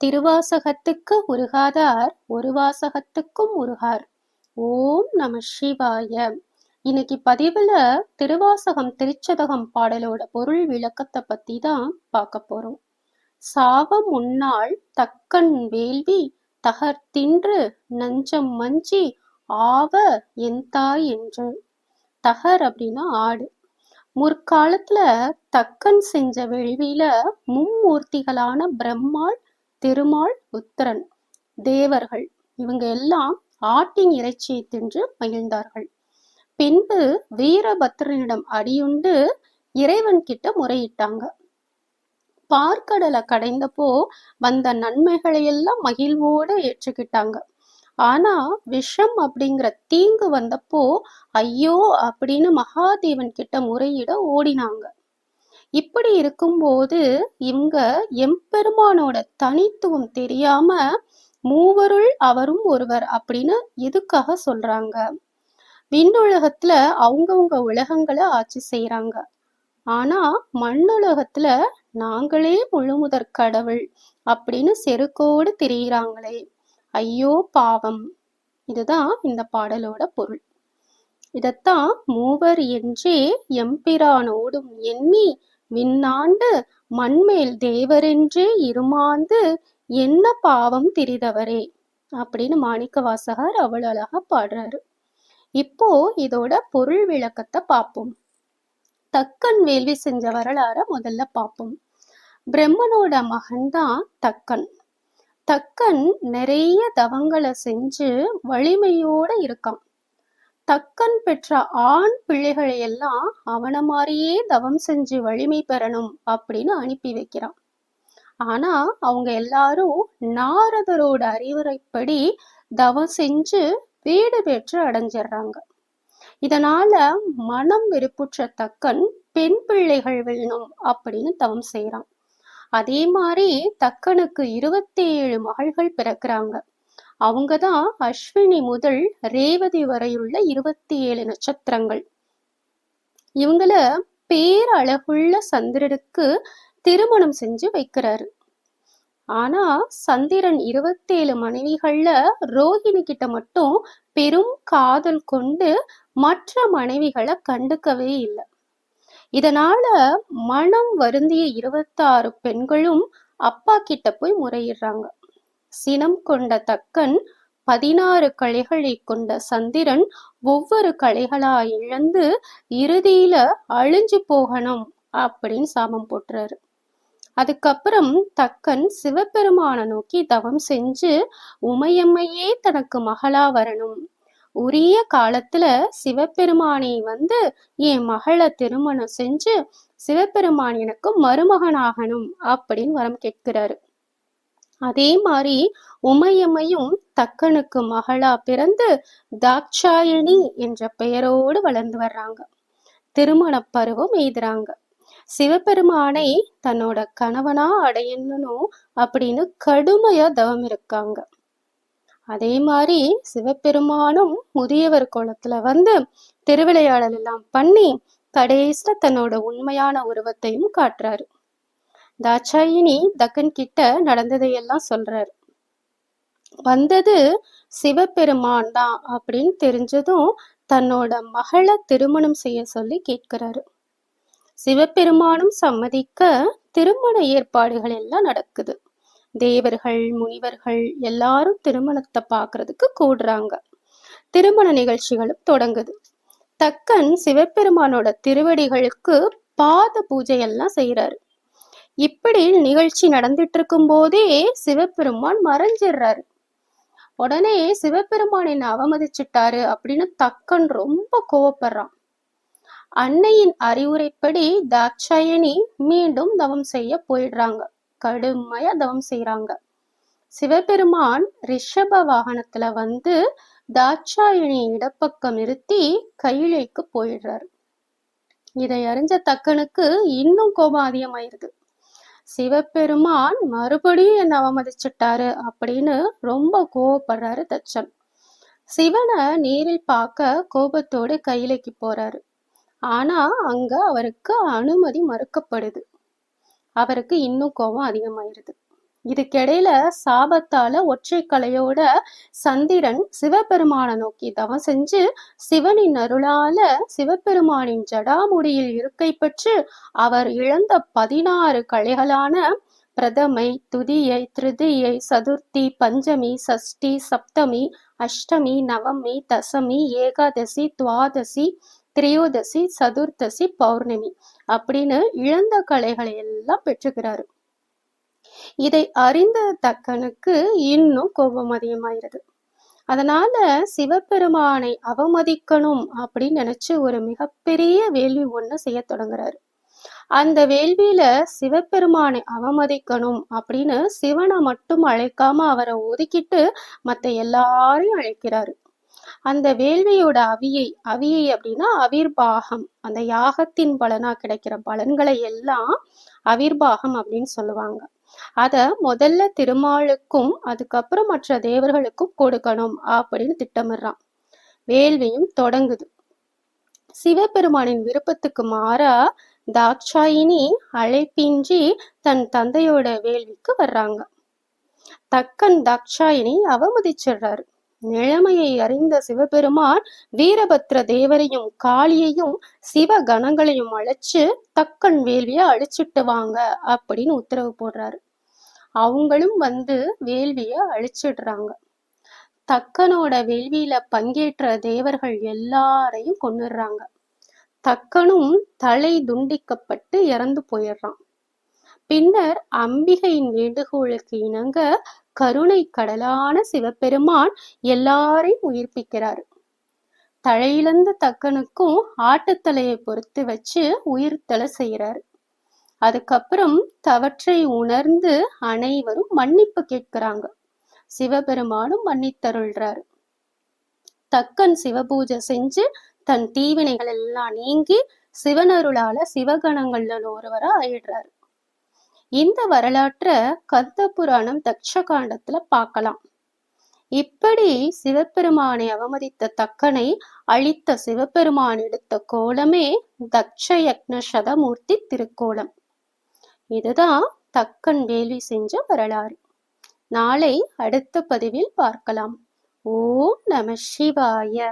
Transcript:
திருவாசகத்துக்கு உருகாதார் ஒரு வாசகத்துக்கும் உருகார். ஓம் நம சிவாய. இன்னைக்கு பதிவுல திருவாசகம் திருச்சதகம் பாடலோட பொருள் விளக்கத்தை பத்தி தான் பார்க்க போறோம். சாவம் முன்னாள் தக்கன் வேள்வி தகர்த்தின்று நஞ்சம் மஞ்சி ஆவ என் தாய் என்று. தகர் அப்படின்னா ஆடு. முற்காலத்துல தக்கன் செஞ்ச வேள்வியில மும்மூர்த்திகளான பிரம்மாள் திருமால் உத்தரன். தேவர்கள் இவங்க எல்லாம் ஆட்டின் இறைச்சியை தின்று மகிழ்ந்தார்கள். பின்பு வீரபத்ரனிடம் அடியுண்டு இறைவன் கிட்ட முறையிட்டாங்க. பார்க்கடலை கடைந்தப்போ வந்த நன்மைகளை எல்லாம் மகிழ்வோட ஏற்றுக்கிட்டாங்க. ஆனா விஷம் அப்படிங்கிற தீங்கு வந்தப்போ ஐயோ அப்படின்னு மகாதேவன் கிட்ட முறையிட ஓடினாங்க. இப்படி இருக்கும்போது இங்க எம்பெருமானோட தனித்துவம் தெரியாம மூவருள் அவரும் ஒருவர் அப்படின்னு எதுக்காக சொல்றாங்க? விண்ணுலகத்துல அவங்கவுங்க உலகங்களை ஆட்சி செய்யறாங்க ஆனா மண்ணுலகத்துல நாங்களே முழுமுதற் கடவுள் அப்படின்னு செருக்கோடு திரியிறாங்களே. ஐயோ பாவம். இதுதான் இந்த பாடலோட பொருள். இதத்தான் மூவர் என்றே எம்பிரானோடும் எண்ணி விண்ணாண்டு மண்மேல் தேவரென்றே இருமாந்து என்ன பாவம் திரிதவரே? அப்படின்னு மாணிக்க வாசகர் அவ்வளவு அழகா பாடுறாரு. இப்போ இதோட பொருள் விளக்கத்தை பார்ப்போம். தக்கன் வேள்வி செஞ்ச வரலாற முதல்ல பார்ப்போம். பிரம்மனோட மகன்தான் தக்கன். தக்கன் நிறைய தவங்களை செஞ்சு வலிமையோட இருக்கான். தக்கன் பெற்ற ஆண் பிள்ளைகளை எல்லாம் மாதிரியே தவம் செஞ்சு வலிமை பெறணும் அப்படின்னு அனுப்பி வைக்கிறான். ஆனா அவங்க எல்லாரும் நாரதரோட அறிவுரைப்படி தவம் செஞ்சு வீடு பெற்று அடைஞ்சிடுறாங்க. இதனால மனம் வெறுப்புற்ற தக்கன் பெண் பிள்ளைகள் வேணும் அப்படின்னு தவம் செய்யறான் அதே மாதிரி தக்கனுக்கு இருபத்தி ஏழு மகள்கள் பிறக்கிறாங்க. அவங்கதான் அஸ்வினி முதல் ரேவதி வரையுள்ள இருபத்தி ஏழு நட்சத்திரங்கள். இவங்கள பேரழகுள்ள சந்திரனுக்கு திருமணம் செஞ்சு வைக்கிறாரு. ஆனா சந்திரன் இருபத்தேழு மனைவிகள்ல ரோஹிணி கிட்ட மட்டும் பெரும் காதல் கொண்டு மற்ற மனைவிகளை கண்டுக்கவே இல்லை. இதனால மனம் வருந்திய இருபத்தாறு பெண்களும் அப்பா கிட்ட போய் முறையிடுறாங்க. சினம் கொண்ட தக்கன் பதினாறு கலைகளை கொண்ட சந்திரன் ஒவ்வொரு கலைகளா இழந்து இறுதியில அழிஞ்சு போகணும் அப்படின்னு சாபம் போட்டுறாரு. அதுக்கப்புறம் தக்கன் சிவபெருமான நோக்கி தவம் செஞ்சு உமையம்மையே தனக்கு மகளா வரணும். உரிய காலத்துல சிவபெருமானை வந்து என் மகளை திருமணம் செஞ்சு சிவபெருமான் எனக்கு மருமகனாகணும் அப்படின்னு வரம் கேட்கிறாரு. அதே மாதிரி உமையம்மையும் தக்கனுக்கு மகளா பிறந்து தாக்ஷாயணி என்ற பெயரோடு வளர்ந்து வர்றாங்க. திருமண பருவம் எய்துறாங்க. சிவபெருமானை தன்னோட கணவனா அடையணும் அப்படின்னு கடுமையா தவம் இருக்காங்க. அதே மாதிரி சிவபெருமானும் முதியவர் குளத்துல வந்து திருவிளையாடல் எல்லாம் பண்ணி கடைசியில தன்னோட உண்மையான உருவத்தையும் காட்டுறாரு. தாட்சாயினி தக்கன் கிட்ட நடந்ததையெல்லாம் சொல்றாரு. வந்தது சிவபெருமான் தான் அப்படின்னு தெரிஞ்சதும் தன்னோட மகளை திருமணம் செய்ய சொல்லி கேட்கிறாரு. சிவபெருமானும் சம்மதிக்க திருமண ஏற்பாடுகள் எல்லாம் நடக்குது. தேவர்கள் முனிவர்கள் எல்லாரும் திருமணத்தை பார்க்கறதுக்கு கூடுறாங்க. திருமண நிகழ்ச்சிகளும் தொடங்குது. தக்கன் சிவபெருமானோட திருவடிகளுக்கு பாத பூஜை எல்லாம் செய்யறாரு இப்படி நிகழ்ச்சி நடந்துட்டு இருக்கும் போதே சிவபெருமான் மறைஞ்சிடுறாரு உடனே சிவபெருமான் என்ன அவமதிச்சிட்டாரு அப்படின்னு தக்கன் ரொம்ப கோவப்படுறான். அன்னையின் அறிவுரைப்படி தாட்சாயணி மீண்டும் தவம் செய்ய போயிடுறாங்க. கடுமையா தவம் செய்யறாங்க சிவபெருமான் ரிஷப வாகனத்துல வந்து தாட்சாயணி இடப்பக்கம் நிறுத்தி கையிலைக்கு போயிடுறாரு. இதை அறிஞ்ச தக்கனுக்கு இன்னும் கோபம் அதிகமாயிருது சிவபெருமான் மறுபடியும் என்ன அவமதிச்சிட்டாரு அப்படின்னு ரொம்ப கோவப்படுறாரு தச்சன். சிவனை நேரில் பார்க்க கோபத்தோடு கையிலைக்கு போறாரு. ஆனா அங்க அவருக்கு அனுமதி மறுக்கப்படுது. அவருக்கு இன்னும் கோபம் அதிகமாயிருது. இதுக்கிடையில சாபத்தால ஒற்றை கலையோட சந்திரன் சிவபெருமானை நோக்கி தவம் செஞ்சு சிவனின் அருளால சிவபெருமானின் ஜடாமுடியில் இருக்கை பெற்று அவர் இழந்த பதினாறு கலைகளான பிரதமை துதியை திருதியை சதுர்த்தி பஞ்சமி சஷ்டி சப்தமி அஷ்டமி நவமி தசமி ஏகாதசி துவாதசி திரையோதசி சதுர்தசி பௌர்ணமி அப்படின்னு இழந்த கலைகளை எல்லாம் பெற்றுக்கிறாரு. இதை அறிந்த தக்கனுக்கு இன்னும் கோபம் அதிகமாயிருது அதனால சிவபெருமானை அவமதிக்கணும் அப்படின்னு நினைச்சு ஒரு மிகப்பெரிய வேள்வி ஒண்ணு செய்ய தொடங்குறாரு. அந்த வேள்வியில சிவபெருமானை அவமதிக்கணும் அப்படின்னு சிவனை மட்டும் அழைக்காம அவரை ஒதுக்கிட்டு மத்த எல்லாரையும் அழைக்கிறாரு. அந்த வேள்வியோட அவியை அவியை அப்படின்னா அவிர்பாகம். அந்த யாகத்தின் பலனா கிடைக்கிற பலன்களை எல்லாம் அவிர்பாகம் அப்படின்னு சொல்லுவாங்க. அத முதல்ல திருமாலுக்கும் அதுக்கப்புறம் மற்ற தேவர்களுக்கும் கொடுக்கணும் அப்படின்னு திட்டமிடுறான். வேள்வியும் தொடங்குது. சிவபெருமானின் விருப்பத்துக்கு மாறா தாட்சாயினி அழைப்பின்றி தன் தந்தையோட வேள்விக்கு வர்றாங்க. தக்கன் தாட்சாயினி அவமதிச்சிடுறாரு. நிலைமையை அறிந்த சிவபெருமான் வீரபத்ர தேவரையும் காளியையும் சிவ கணங்களையும் அழைச்சு தக்கன் வேள்விய அழிச்சிட்டு வாங்க அப்படின்னு உத்தரவு போடுறாரு. அவங்களும் வந்து வேள்விய அழிச்சிடுறாங்க. தக்கனோட வேள்வியில பங்கேற்ற தேவர்கள் எல்லாரையும் கொன்னுடுறாங்க. தக்கனும் தலை துண்டிக்கப்பட்டு இறந்து போயிடுறான். பின்னர் அம்பிகையின் வேண்டுகோளுக்கு இணங்க கருணை கடலான சிவபெருமான் எல்லாரையும் உயிர்ப்பிக்கிறார். தழையிழந்த தக்கனுக்கும் ஆட்டுத்தலையை பொறுத்து வச்சு உயிர்த்தலை செய்கிறார். அதுக்கப்புறம் தவற்றை உணர்ந்து அனைவரும் மன்னிப்பு கேட்கிறாங்க. சிவபெருமானும் மன்னித்தருள்றாரு. தக்கன் சிவபூஜை செஞ்சு தன் தீவினைகள் எல்லாம் நீங்கி சிவனருளால சிவகணங்கள்ல ஒருவரா ஆயிடுறாரு. இந்த வரலாற்றை கந்த புராணம் தக்ஷ காண்டத்துல பார்க்கலாம். இப்படி சிவபெருமானை அவமதித்த தக்கனை அழித்த சிவபெருமான் எடுத்த கோலமே தக்ஷ யக்ன சதமூர்த்தி திருக்கோலம். இதுதான் தக்கன் வேள்வி செஞ்ச வரலாறு. நாளை அடுத்த பதிவில் பார்க்கலாம். ஓம் நம சிவாய.